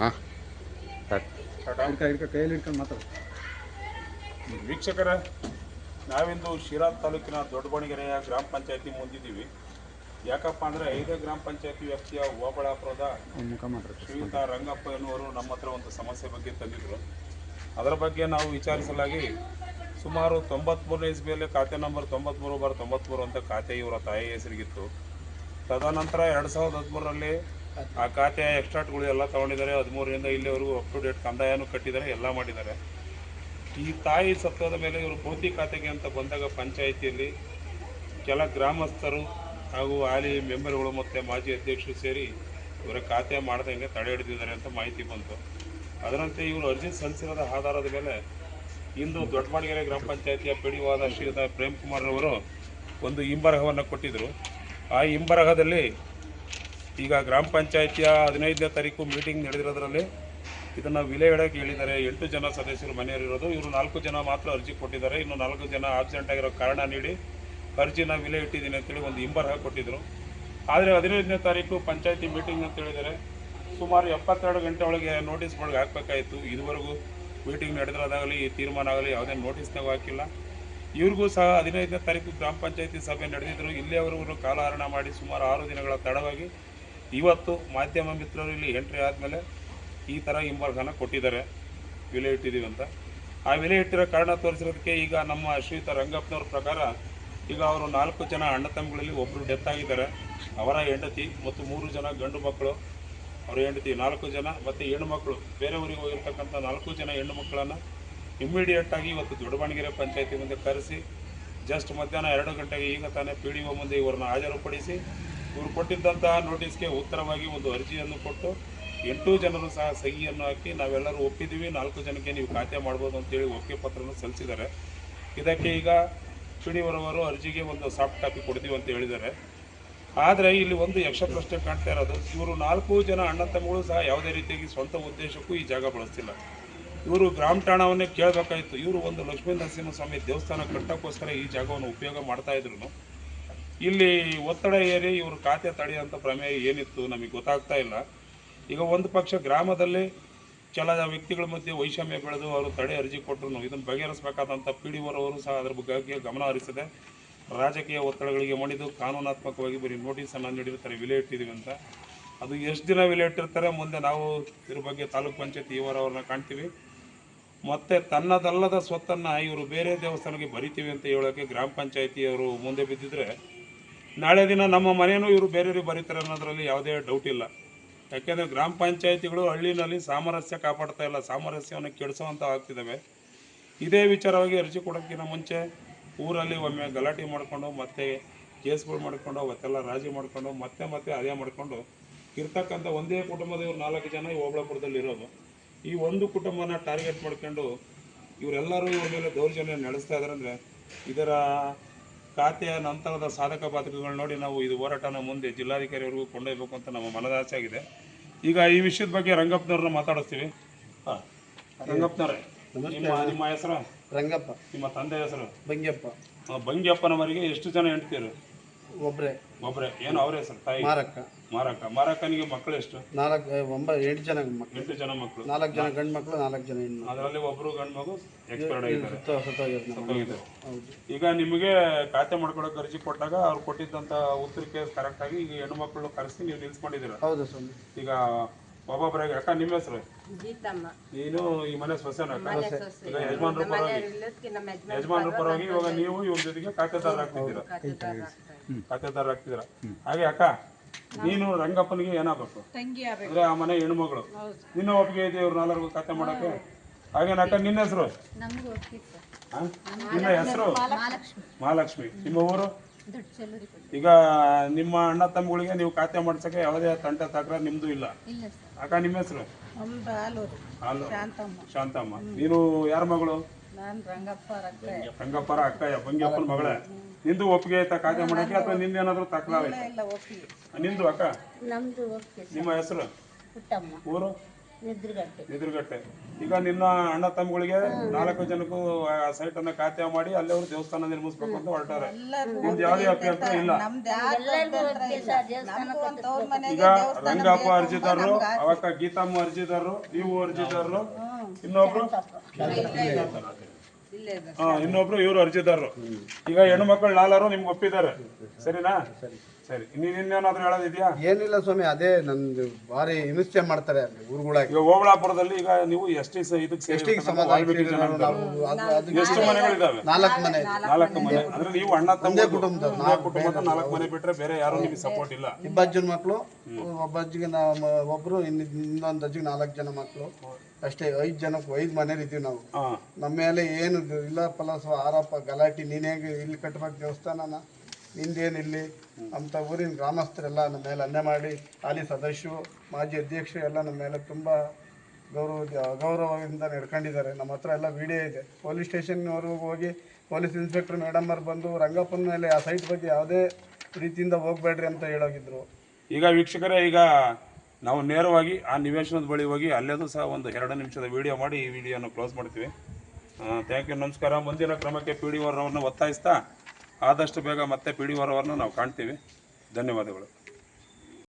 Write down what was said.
ಹಾಂ. ಹಿಡ್ಕ ಹಿಡ್ಕ ಕೈಯಲ್ಲಿ ಹಿಡ್ಕೊಂಡು ಮಾತಾಡು. ವೀಕ್ಷಕರ ನಾವಿಂದು ಶಿರಾ ತಾಲೂಕಿನ ದೊಡ್ಡಬಣಗೆರೆಯ ಗ್ರಾಮ ಪಂಚಾಯತಿ ಮುಂದಿದ್ದೀವಿ. ಯಾಕಪ್ಪ ಅಂದರೆ ಐದೇ ಗ್ರಾಮ ಪಂಚಾಯತಿ ವ್ಯಾಪ್ತಿಯ ಓಬಳಾಪುರದ ಶ್ರೀಯುತ ರಂಗಪ್ಪ ಎನ್ನುವರು ನಮ್ಮ ಹತ್ರ ಒಂದು ಸಮಸ್ಯೆ ಬಗ್ಗೆ ತಂದಿದ್ದರು ಅದರ ಬಗ್ಗೆ ನಾವು ವಿಚಾರಿಸಲಾಗಿ ಸುಮಾರು ತೊಂಬತ್ಮೂರನೇ ಇಸ್ಬಿಯಲ್ಲಿ ಖಾತೆ ನಂಬರ್ ತೊಂಬತ್ಮೂರು ಬಾರ್ ತೊಂಬತ್ಮೂರು ಅಂತ ಖಾತೆ ಇವರ ತಾಯಿ ಹೆಸರಿಗಿತ್ತು. ತದನಂತರ ಎರಡು ಸಾವಿರದ ಹದಿಮೂರರಲ್ಲಿ ಆ ಖಾತೆಯ ಎಕ್ಸ್ಟ್ರಾಟ್ಗಳು ಎಲ್ಲ ತಗೊಂಡಿದ್ದಾರೆ. ಹದಿಮೂರರಿಂದ ಇಲ್ಲಿವರೆಗೂ ಅಪ್ ಟು ಡೇಟ್ ಕಂದಾಯನೂ ಕಟ್ಟಿದ್ದಾರೆ, ಎಲ್ಲ ಮಾಡಿದ್ದಾರೆ. ಈ ತಾಯಿ ಸತ್ತದ ಮೇಲೆ ಇವರು ಪೂರ್ತಿ ಖಾತೆಗೆ ಅಂತ ಬಂದಾಗ ಪಂಚಾಯಿತಿಯಲ್ಲಿ ಕೆಲ ಗ್ರಾಮಸ್ಥರು ಹಾಗೂ ಹಾಲಿ ಮೆಂಬರ್ಗಳು ಮತ್ತು ಮಾಜಿ ಅಧ್ಯಕ್ಷರು ಸೇರಿ ಇವರ ಖಾತೆ ಮಾಡ್ದಂಗೆ ತಡೆ ಹಿಡಿದಿದ್ದಾರೆ ಅಂತ ಮಾಹಿತಿ ಬಂತು. ಅದರಂತೆ ಇವರು ಅರ್ಜಿ ಸಲ್ಲಿಸಿರೋದ ಆಧಾರದ ಮೇಲೆ ಇಂದು ದೊಡ್ಡಮಡಿಗೆರೆ ಗ್ರಾಮ ಪಂಚಾಯಿತಿಯ ಪಿಡಿವಾದ ಶ್ರೀಯುತ ಪ್ರೇಮ್ ಕುಮಾರ್ ಅವರು ಒಂದು ಹಿಂಬರಹವನ್ನು ಕೊಟ್ಟಿದ್ದರು ಆ ಹಿಂಬರಹದಲ್ಲಿ ಈಗ ಗ್ರಾಮ ಪಂಚಾಯಿತಿಯ ಹದಿನೈದನೇ ತಾರೀಕು ಮೀಟಿಂಗ್ ನಡೆದಿರೋದ್ರಲ್ಲಿ ಇದನ್ನು ವಿಲೆ ಇಡಕ್ಕೆ ಎಂಟು ಜನ ಸದಸ್ಯರು ಮನೆಯವರಿರೋದು ಇವರು ನಾಲ್ಕು ಜನ ಮಾತ್ರ ಅರ್ಜಿ ಕೊಟ್ಟಿದ್ದಾರೆ. ಇನ್ನು ನಾಲ್ಕು ಜನ ಆಬ್ಸೆಂಟ್ ಆಗಿರೋ ಕಾರಣ ನೀಡಿ ಅರ್ಜಿನ ವಿಲೆ ಇಟ್ಟಿದ್ದೀನಿ ಅಂತೇಳಿ ಒಂದು ಹಿಂಬರಹ ಕೊಟ್ಟಿದ್ದರು ಆದರೆ ಹದಿನೈದನೇ ತಾರೀಕು ಪಂಚಾಯತಿ ಮೀಟಿಂಗ್ ಅಂತ ಸುಮಾರು ಎಪ್ಪತ್ತೆರಡು ಗಂಟೆ ಒಳಗೆ ನೋಟಿಸ್ ಒಳಗೆ ಹಾಕಬೇಕಾಯಿತು. ಇದುವರೆಗೂ ಮೀಟಿಂಗ್ ನಡೆದಿರೋದಾಗಲಿ, ಈ ತೀರ್ಮಾನ ಆಗಲಿ ಯಾವುದೇ ನೋಟಿಸ್ನಾಗೂ ಹಾಕಿಲ್ಲ. ಇವ್ರಿಗೂ ಸಹ ಹದಿನೈದನೇ ತಾರೀಕು ಗ್ರಾಮ ಪಂಚಾಯತಿ ಸಭೆ ನಡೆದಿದ್ದರು ಇಲ್ಲಿಯವರೆಗೂ ಕಾಲಹರಣ ಮಾಡಿ ಸುಮಾರು ಆರು ದಿನಗಳ ತಡವಾಗಿ ಇವತ್ತು ಮಾಧ್ಯಮ ಮಿತ್ರರು ಇಲ್ಲಿ ಎಂಟ್ರಿ ಆದಮೇಲೆ ಈ ಥರ ಹಿಂಬರ್ಗನ ಕೊಟ್ಟಿದ್ದಾರೆ. ವಿಲೆ ಇಟ್ಟಿದ್ದೀವಿ ಅಂತ. ಆ ವಿಲೆ ಇಟ್ಟಿರೋ ಕಾರಣ ತೋರಿಸಿರೋದಕ್ಕೆ ಈಗ ನಮ್ಮ ಶ್ರೀಯುತ ರಂಗಪ್ಪನವ್ರ ಪ್ರಕಾರ ಈಗ ಅವರು ನಾಲ್ಕು ಜನ ಅಣ್ಣ ತಮ್ಮಗಳಲ್ಲಿ ಒಬ್ಬರು ಡೆತ್ ಆಗಿದ್ದಾರೆ. ಅವರ ಹೆಂಡತಿ ಮತ್ತು ಮೂರು ಜನ ಗಂಡು ಮಕ್ಕಳು. ಅವರ ಹೆಂಡತಿ ನಾಲ್ಕು ಜನ ಮತ್ತು ಹೆಣ್ಣು ಮಕ್ಕಳು. ಬೇರೆ ಊರಿಗೆ ಹೋಗಿರ್ತಕ್ಕಂಥ ನಾಲ್ಕು ಜನ ಹೆಣ್ಣು ಮಕ್ಕಳನ್ನು ಇಮ್ಮಿಡಿಯೇಟ್ ಆಗಿ ಇವತ್ತು ದೊಡ್ಡಬಣಗೆರೆ ಪಂಚಾಯತಿ ಮುಂದೆ ಕರೆಸಿ ಜಸ್ಟ್ ಮಧ್ಯಾಹ್ನ ಎರಡು ಗಂಟೆಗೆ ಈಗ ತಾನೇ ಪಿ ಡಿ ಒ ಮುಂದೆ ಇವರನ್ನ ಹಾಜರುಪಡಿಸಿ, ಇವರು ಕೊಟ್ಟಿದ್ದಂತಹ ನೋಟಿಸ್ಗೆ ಉತ್ತರವಾಗಿ ಒಂದು ಅರ್ಜಿಯನ್ನು ಕೊಟ್ಟು, ಎಂಟು ಜನರು ಸಹ ಸಹಿಯನ್ನು ಹಾಕಿ ನಾವೆಲ್ಲರೂ ಒಪ್ಪಿದ್ದೀವಿ, ನಾಲ್ಕು ಜನಕ್ಕೆ ನೀವು ಖಾತೆ ಮಾಡ್ಬೋದು ಅಂತೇಳಿ ಒಪ್ಪಿಗೆ ಪತ್ರವನ್ನು ಸಲ್ಲಿಸಿದ್ದಾರೆ. ಇದಕ್ಕೆ ಈಗ ಅವರವರು ಅರ್ಜಿಗೆ ಒಂದು ಸಾಫ್ಟ್ ಕಾಪಿ ಕೊಡ್ತೀವಿ ಅಂತ ಹೇಳಿದ್ದಾರೆ. ಆದರೆ ಇಲ್ಲಿ ಒಂದು ಯಕ್ಷ ಪ್ರಶ್ನೆ ಕಾಣ್ತಾ ಇರೋದು, ಇವರು ನಾಲ್ಕು ಜನ ಅಣ್ಣ ತಮ್ಮಗಳು ಸಹ ಯಾವುದೇ ರೀತಿಯಾಗಿ ಸ್ವಂತ ಉದ್ದೇಶಕ್ಕೂ ಈ ಜಾಗ ಬಳಸ್ತಿಲ್ಲ. ಇವರು ಗ್ರಾಮ ಠಾಣವನ್ನೇ ಕೇಳಬೇಕಾಯಿತು. ಇವರು ಒಂದು ಲಕ್ಷ್ಮೀ ನರಸಿಂಹಸ್ವಾಮಿ ದೇವಸ್ಥಾನ ಕಟ್ಟೋಕ್ಕೋಸ್ಕರ ಈ ಜಾಗವನ್ನು ಉಪಯೋಗ ಮಾಡ್ತಾ ಇದ್ರು ಇಲ್ಲಿ ಒತ್ತಡ ಏರಿ ಇವರು ಖಾತೆ ತಡೆಯುವಂಥ ಪ್ರಮೇಯ ಏನಿತ್ತು ನಮಗೆ ಗೊತ್ತಾಗ್ತಾ ಇಲ್ಲ. ಈಗ ಒಂದು ಪಕ್ಷ ಗ್ರಾಮದಲ್ಲಿ ಕೆಲ ವ್ಯಕ್ತಿಗಳ ಮಧ್ಯೆ ವೈಷಮ್ಯ ಬೆಳೆದು ಅವರು ತಡೆ ಅರ್ಜಿ ಕೊಟ್ಟರು ಇದನ್ನು ಬಗೆಹರಿಸಬೇಕಾದಂಥ ಪಿ ಡಿ ಓರವರು ಸಹ ಅದರ ಬಗ್ಗೆ ಗಮನ ಹರಿಸಿದೆ. ರಾಜಕೀಯ ಒತ್ತಡಗಳಿಗೆ ಮಣಿದು ಕಾನೂನಾತ್ಮಕವಾಗಿ ಬರೀ ನೋಟಿಸನ್ನು ನೀಡಿರ್ತಾರೆ, ವಿಲೆ ಇಟ್ಟಿದ್ದೀವಿ ಅಂತ. ಅದು ಎಷ್ಟು ದಿನ ವಿಲೆ ಇಟ್ಟಿರ್ತಾರೆ, ಮುಂದೆ ನಾವು ಇದ್ರ ಬಗ್ಗೆ ತಾಲೂಕು ಪಂಚಾಯತ್ ಇವರ ಅವ್ರನ್ನ ಕಾಣ್ತೀವಿ. ಮತ್ತೆ ತನ್ನದಲ್ಲದ ಸ್ವತ್ತನ್ನು ಇವರು ಬೇರೆ ದೇವಸ್ಥಾನಕ್ಕೆ ಬರಿತೀವಿ ಅಂತ ಹೇಳೋಕ್ಕೆ ಗ್ರಾಮ ಪಂಚಾಯಿತಿಯವರು ಮುಂದೆ ಬಿದ್ದಿದ್ರೆ, ನಾಳೆ ದಿನ ನಮ್ಮ ಮನೆಯೂ ಇವರು ಬೇರೆಯವ್ರಿಗೆ ಬರೀತಾರೆ ಅನ್ನೋದರಲ್ಲಿ ಯಾವುದೇ ಡೌಟ್ ಇಲ್ಲ. ಯಾಕೆಂದರೆ ಗ್ರಾಮ ಪಂಚಾಯಿತಿಗಳು ಹಳ್ಳಿನಲ್ಲಿ ಸಾಮರಸ್ಯ ಕಾಪಾಡ್ತಾ ಇಲ್ಲ, ಸಾಮರಸ್ಯವನ್ನು ಕೆಡಿಸೋವಂಥ ಆಗ್ತಿದ್ದಾವೆ. ಇದೇ ವಿಚಾರವಾಗಿ ಅರ್ಜಿ ಕೊಡೋಕ್ಕಿಂತ ಮುಂಚೆ ಊರಲ್ಲಿ ಒಮ್ಮೆ ಗಲಾಟೆ ಮಾಡಿಕೊಂಡು, ಮತ್ತೆ ಕೇಸ್ಗಳು ಮಾಡ್ಕೊಂಡು ಅವತ್ತೆಲ್ಲ ರಾಜಿ ಮಾಡಿಕೊಂಡು, ಮತ್ತೆ ಮತ್ತೆ ಅದೇ ಮಾಡಿಕೊಂಡು, ಇರ್ತಕ್ಕಂಥ ಒಂದೇ ಕುಟುಂಬದ ಇವ್ರು ನಾಲ್ಕು ಜನ ಈ ಓಬಳಾಪುರದಲ್ಲಿ ಈ ಒಂದು ಕುಟುಂಬನ ಟಾರ್ಗೆಟ್ ಮಾಡ್ಕೊಂಡು ಇವರೆಲ್ಲರೂ ಇವ್ರ ಮೇಲೆ ದೌರ್ಜನ್ಯ ನಡೆಸ್ತಾ ಇದ್ದಾರೆ ಅಂದರೆ ಇದರ ಖಾತೆಯ ನಂತರದ ಸಾಧಕ ಬಾಧಕಗಳು ನೋಡಿ ನಾವು ಇದು ಹೋರಾಟನ ಮುಂದೆ ಜಿಲ್ಲಾಧಿಕಾರಿವರೆಗೂ ಕೊಂಡೊಯ್ಯಬೇಕು ಅಂತ ನಮ್ಮ ಮನದಾಸೆ ಆಗಿದೆ. ಈಗ ಈ ವಿಷಯದ ಬಗ್ಗೆ ರಂಗಪ್ಪನವ್ರನ್ನ ಮಾತಾಡಿಸ್ತೀವಿ. ಹಾಂ. ರಂಗಪ್ಪನವ್ರೆ. ನಿಮ್ಮ ನಿಮ್ಮ ಹೆಸರು? ರಂಗಪ್ಪ. ನಿಮ್ಮ ತಂದೆ ಹೆಸರು? ಬಂಗ್ಯಪ್ಪ ಬಂಗ್ಯಪ್ಪನವರಿಗೆ ಎಷ್ಟು ಜನ ಹೆಂಡ್ತೀರು? ಒಬ್ರೆ. ಒಬ್ಬರೇ ಏನು ಅವ್ರ ಹೆಸರು? ತಾಯಿ? ಮಾರಕ್ಕ. ಮಾರಕ್ಕ ಮಾರಕ್ಕನಿಗೆ ಮಕ್ಕಳು ಎಷ್ಟು? ನಾಲ್ಕು ಒಂಬ ಎಂಟು ಜನ ಮಕ್ಕಳು ಎಂಟು ಜನ ಮಕ್ಕಳು ನಾಲ್ಕು ಜನ ಗಂಡು ಮಕ್ಕಳು ನಾಲ್ಕು ಜನ ಹೆಣ್ಣು ಅದರಲ್ಲಿ ಒಬ್ಬರು ಗಂಡು ಮಗು ಎಕ್ಸ್ಪೈರ್ಡ್ ಆಗಿದ್ದಾರೆ. ಸುತ್ತ ಸುತ್ತೋಗ್ಯದ ನಮ್ಮ ಹೋಗಿದ್ದಾರೆ ಹೌದು. ಈಗ ನಿಮಗೆ ಖಾತೆ ಮಾಡ್ಕೊಳಕ್ಕೆ ಅರ್ಜಿ ಕೊಟ್ಟಾಗ ಅವ್ರು ಕೊಟ್ಟಿದ್ದಂಥ ಉತ್ತರಕ್ಕೆ ಕರೆಕ್ಟಾಗಿ ಈಗ ಹೆಣ್ಣು ಮಕ್ಕಳು ಕರೆಸಿ ನೀವು ನಿಲ್ಸ್ಕೊಂಡಿದ್ದೀರ? ಹೌದು ಸ್ವಾಮಿ. ಈಗ ಒಬ್ಬೊಬ್ಬರಾಗಿ ಅಕ್ಕ ನಿಮ್ಮ ಹೆಸರು? ಗೀತಮ್ಮ. ನೀನು ಈ ಮನೆ ಸೊಸೆನ ಅಕ್ಕ. ಈಗ ಯಜಮಾನ್ರ ಪರವಾಗಿ ನಮ್ಮ ಯಜಮಾನ್ರ ಪರವಾಗಿ ಇವಾಗ ನೀವು ಇವ್ರ ಜೊತೆಗೆ ಖಾತೆದಾರ ಆಗ್ತಿದ್ದೀರಾ? ಖಾತೆದಾರ ಆಗ್ತಾರೆ. ಖಾತೆದಾರ ಆಗ್ತಿದ್ದೀರಾ? ಹಾಗೆ ಅಕ್ಕ? ನೀನು ರಂಗಪ್ಪನಿಗೆ ಏನಾಗಬೇಕು? ತಂಗಿ ಅಂದ್ರೆ ಆ ಮನೆ ಹೆಣ್ಮಗಳು. ನಿನ್ನ ಒಪ್ಪಿಗೆ ಇದೆ ಇವ್ರು ನಾಲ್ಕು ಕತೆ ಮಾಡಕ್ಕೆ? ಹಾಗೇನಕ್ಕ ನಿನ್ನ ಹೆಸರು? ನಿನ್ನ ಹೆಸರು? ಮಹಾಲಕ್ಷ್ಮಿ ನಿಮ್ಮ ಊರು? ಈಗ ನಿಮ್ಮ ಅಣ್ಣ ತಮ್ಮಗಳಿಗೆ ನೀವು ಖಾತೆ ಮಾಡ್ಸಕ್ಕೆ ಯಾವುದೇ ತಂಟೆ ತಕ್ರ ನಿಮ್ದು ಇಲ್ಲ? ಅಕ್ಕ ನಿಮ್ಮ ಹೆಸರು? ಶಾಂತಮ್ಮ. ನೀನು ಯಾರ ಮಗಳು? ನಾನು ರಂಗಪ್ಪ ರಂಗಪ್ಪರ ಅಕ್ಕಯ್ಯ. ಬಂಗಪ್ಪನ ಮಗಳೇ. ನಿಂದು ಒಪ್ಪಿಗೆ ಆಯ್ತಾ ಕಾಯ್ದೆ ಮಾಡಕ್ಕೆ ಅಥವಾ ನಿಂದ ಏನಾದ್ರು ತಕ್ಕಲಾಗ ಒಪ್ಪಿಗೆ. ನಿಂದು ಅಕ್ಕ? ನಮ್ದು ನಿಮ್ಮ ಹೆಸರು? ಪುಟ್ಟಮ್ಮ. ಊರು? ನಿದ್ರಗಟ್ಟೆ. ಎದುರುಗಟ್ಟೆ ಈಗ ನಿನ್ನ ಅಣ್ಣ ತಮ್ಮಗಳಿಗೆ ನಾಲ್ಕು ಜನಕ್ಕೂ ಆ ಸೈಟ್ ಅನ್ನ ಖಾತೆ ಮಾಡಿ ಅಲ್ಲೇ ಅವರು ದೇವಸ್ಥಾನ ನಿರ್ಮಿಸ್ಬೇಕು ಅಂತ ಹೊರಟಾರೆ. ನಿಮ್ದು ಯಾವುದೇ ಅಭ್ಯಂತರ ಇಲ್ಲ. ಈಗ ರಂಗಪ್ಪ ಅರ್ಜಿದಾರರು ಅವಕ್ಕ ಗೀತಮ್ಮ ಅರ್ಜಿದಾರರು ನೀವು ಅರ್ಜಿದಾರರು ಇನ್ನೊಬ್ರು ಹಾ ಇನ್ನೊಬ್ರು ಇವರು ಅರ್ಜಿದಾರರು. ಈಗ ಹೆಣ್ಣು ಮಕ್ಕಳು ನಾಲ್ವರು ನಿಮ್ಗೆ ಒಪ್ಪಿದ್ದಾರೆ. ಸರಿನಾ? ಸರಿ. ನೀನ್ ಇನ್ನೇನಾದ್ರೂ ಹೇಳೋದಿದ್ಯಾ? ಏನಿಲ್ಲ ಸ್ವಾಮಿ ಅದೇ ನಂದು ಭಾರಿ ಹಿಂಸೆ ಮಾಡ್ತಾರೆ ಅಲ್ಲಿ ಊರುಗಳಾಗಿ. ಈಗ ಓಬಳಾಪುರದಲ್ಲಿ ಈಗ ನೀವು ಎಷ್ಟಿ ಇದಕ್ಕೆ ಎಷ್ಟಿಗೆ ಸೇರಿರ್ತಕ್ಕಂಥ ಸಮಾಧಾನ ವಾಲ್ಮೀಕಿ ಜನಾಂಗ ನಾವು ಅದು ಅದು ಎಷ್ಟು ಮನೆಗಳಿದಾವೆ ನಾಲ್ಕು ಮನೆ. ನಾಲ್ಕು ಮನೆ. ಅಂದ್ರೆ ನೀವು ಅಣ್ಣ ತಮ್ಮ ಕುಟುಂಬದ ಕುಟುಂಬದ ನಾಲ್ಕು ಮನೆ ಬಿಟ್ರೆ ಬೇರೆ ಯಾರು ನಿಮಗೆ ಸಪೋರ್ಟ್ ಇಲ್ಲ? ಇಬ್ಬಜ್ಜನ ಮಕ್ಕಳು ಒಬ್ಬ ಅಜ್ಜಿಗೆ ನಾವು ಒಬ್ರು ಇನ್ನು ಇನ್ನೊಂದು ಅಜ್ಜಿಗೆ ನಾಲ್ಕು ಜನ ಮಕ್ಕಳು ಅಷ್ಟೇ ಐದು ಜನಕ್ಕೆ ಐದು ಮನೇಲಿ ಇದ್ದೀವಿ ನಾವು. ಹಾ. ನಮ್ಮ ಮೇಲೆ ಏನು ಇದು ಇಲ್ಲ ಪಲಸ ಆರೋಪ ಗಲಾಟೆ ನೀನೇ ಹೇಗೆ ಇಲ್ಲಿ ಕಟ್ಬೇಕು ದೇವಸ್ಥಾನನ? ನಿಂದೇನು ಇಲ್ಲಿ ಅಂತ ಊರಿನ ಗ್ರಾಮಸ್ಥರೆಲ್ಲ ನಮ್ಮ ಮೇಲೆ ಅನ್ಯ ಮಾಡಿ, ಹಾಲಿ ಸದಸ್ಯರು, ಮಾಜಿ ಅಧ್ಯಕ್ಷರು ಎಲ್ಲ ನಮ್ಮ ಮೇಲೆ ತುಂಬ ಗೌರವ, ಗೌರವದಿಂದ ನಡ್ಕೊಂಡಿದ್ದಾರೆ. ನಮ್ಮ ಹತ್ರ ಎಲ್ಲ ವಿಡಿಯೋ ಇದೆ. ಪೊಲೀಸ್ ಸ್ಟೇಷನ್ವರೆಗೂ ಹೋಗಿ ಪೊಲೀಸ್ ಇನ್ಸ್ಪೆಕ್ಟರ್ ಮೇಡಮ್ ಅವ್ರು ಬಂದು, ರಂಗಪ್ಪನ ಮೇಲೆ ಆ ಸೈಟ್ ಬಗ್ಗೆ ಯಾವುದೇ ರೀತಿಯಿಂದ ಹೋಗಬೇಡ್ರಿ ಅಂತ ಹೇಳೋಗಿದ್ರು. ಈಗ ವೀಕ್ಷಕರೇ, ಈಗ ನಾವು ನೇರವಾಗಿ ಆ ನಿವೇಶನದ ಬಳಿ ಹೋಗಿ ಅಲ್ಲೇದು ಸಹ ಒಂದು ಎರಡು ನಿಮಿಷದ ವಿಡಿಯೋ ಮಾಡಿ ಈ ವಿಡಿಯೋನ ಕ್ಲೋಸ್ ಮಾಡ್ತೀವಿ. ಥ್ಯಾಂಕ್ ಯು ನಮಸ್ಕಾರ. ಮುಂದಿನ ಕ್ರಮಕ್ಕೆ ಪಿ ಡಿ ಅವ್ರನ್ನ ಒತ್ತಾಯಿಸ್ತಾ ಆದಷ್ಟು ಬೇಗ ಮತ್ತೆ ಪಿಡಿ ಡಿ ಅವ್ರನ್ನ ನಾವು ಕಾಣ್ತೀವಿ. ಧನ್ಯವಾದಗಳು.